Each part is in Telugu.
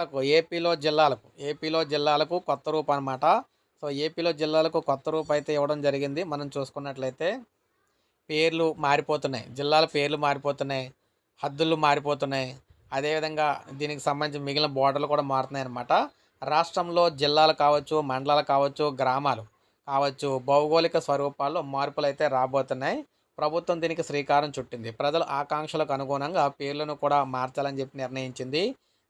జిల్లాలకు ఏపీలో జిల్లాలకు ఏపీలో జిల్లాలకు కొత్త రూపు అనమాట సో ఏపీలో జిల్లాలకు కొత్త రూపు అయితే ఇవ్వడం జరిగింది. మనం చూసుకున్నట్లయితే పేర్లు మారిపోతున్నాయి. జిల్లాల పేర్లు మారిపోతున్నాయి. హద్దులు మారిపోతున్నాయి. అదేవిధంగా దీనికి సంబంధించి మిగిలిన బోర్డర్లు కూడా మారుతున్నాయి అన్నమాట. రాష్ట్రంలో జిల్లాలు కావచ్చు మండలాలు కావచ్చు గ్రామాలు కావచ్చు భౌగోళిక స్వరూపాల్లో మార్పులు అయితే రాబోతున్నాయి. ప్రభుత్వం దీనికి శ్రీకారం చుట్టింది. ప్రజల ఆకాంక్షలకు అనుగుణంగా పేర్లను కూడా మార్చాలని చెప్పి నిర్ణయించింది.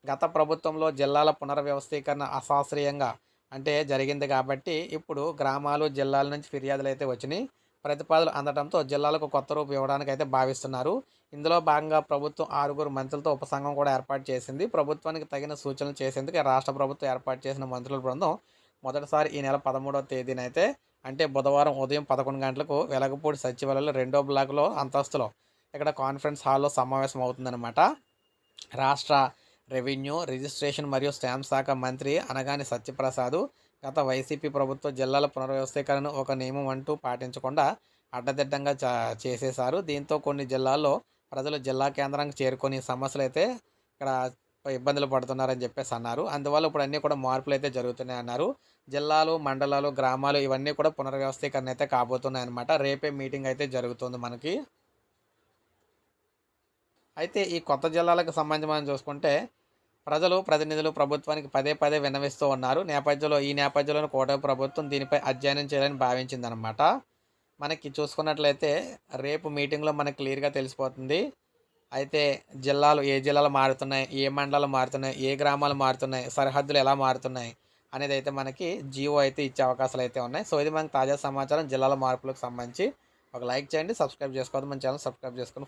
గత ప్రభుత్వంలో జిల్లాల పునర్వ్యవస్థీకరణ అశాస్త్రీయంగా అంటే జరిగింది కాబట్టి ఇప్పుడు గ్రామాలు జిల్లాల నుంచి ఫిర్యాదులు అయితే వచ్చినాయి. ప్రతిపాదనలు అందడంతో జిల్లాలకు కొత్త రూపు ఇవ్వడానికి అయితే భావిస్తున్నారు. ఇందులో భాగంగా ప్రభుత్వం ఆరుగురు మంత్రులతో ఉపసంఘం కూడా ఏర్పాటు చేసింది. ప్రభుత్వానికి తగిన సూచనలు చేసేందుకు రాష్ట్ర ప్రభుత్వం ఏర్పాటు చేసిన మంత్రుల బృందం మొదటిసారి ఈ నెల పదమూడవ తేదీన అయితే అంటే బుధవారం ఉదయం పదకొండు గంటలకు వెలగపూడి సచివాలయంలో రెండో బ్లాక్లో అంతస్తులో ఇక్కడ కాన్ఫరెన్స్ హాల్లో సమావేశం అవుతుందన్నమాట రాష్ట్ర రెవెన్యూ రిజిస్ట్రేషన్ మరియు స్టాంప్ శాఖ మంత్రి అనగాని సత్యప్రసాద్ గత వైసీపీ ప్రభుత్వ జిల్లాల పునర్వ్యవస్థీకరణ ఒక నియమం అంటూ పాటించకుండా అడ్డదిడ్డంగా చేసేశారు. దీంతో కొన్ని జిల్లాల్లో ప్రజలు జిల్లా కేంద్రానికి చేరుకొని సమస్యలు అయితే ఇక్కడ ఇబ్బందులు పడుతున్నారని చెప్పేసి అన్నారు. అందువల్ల ఇప్పుడు అన్నీ కూడా మార్పులు అయితే జరుగుతున్నాయి అన్నారు. జిల్లాలు మండలాలు గ్రామాలు ఇవన్నీ కూడా పునర్వ్యవస్థీకరణ అయితే కాబోతున్నాయి అనమాట రేపే మీటింగ్ అయితే జరుగుతుంది మనకి. అయితే ఈ కొత్త జిల్లాలకు సంబంధించి మనం చూసుకుంటే ప్రజలు ప్రతినిధులు ప్రభుత్వానికి పదే పదే విన్నవిస్తూ ఉన్నారు. నేపథ్యంలో ఈ నేపథ్యంలో కూటమి ప్రభుత్వం దీనిపై అధ్యయనం చేయాలని భావించిందనమాట మనకి చూసుకున్నట్లయితే రేపు మీటింగ్లో మనకి క్లియర్గా తెలిసిపోతుంది. అయితే జిల్లాలు ఏ జిల్లాలు మారుతున్నాయి ఏ మండలాలు మారుతున్నాయి ఏ గ్రామాలు మారుతున్నాయి సరిహద్దులు ఎలా మారుతున్నాయి అనేది అయితే మనకి జియో అయితే ఇచ్చే అవకాశాలు అయితే ఉన్నాయి. సో ఇది మనకి తాజా సమాచారం. జిల్లాల మార్పులకు సంబంధించి ఒక లైక్ చేయండి సబ్స్క్రైబ్ చేసుకోవద్దు మన ఛానల్ సబ్స్క్రైబ్ చేసుకుని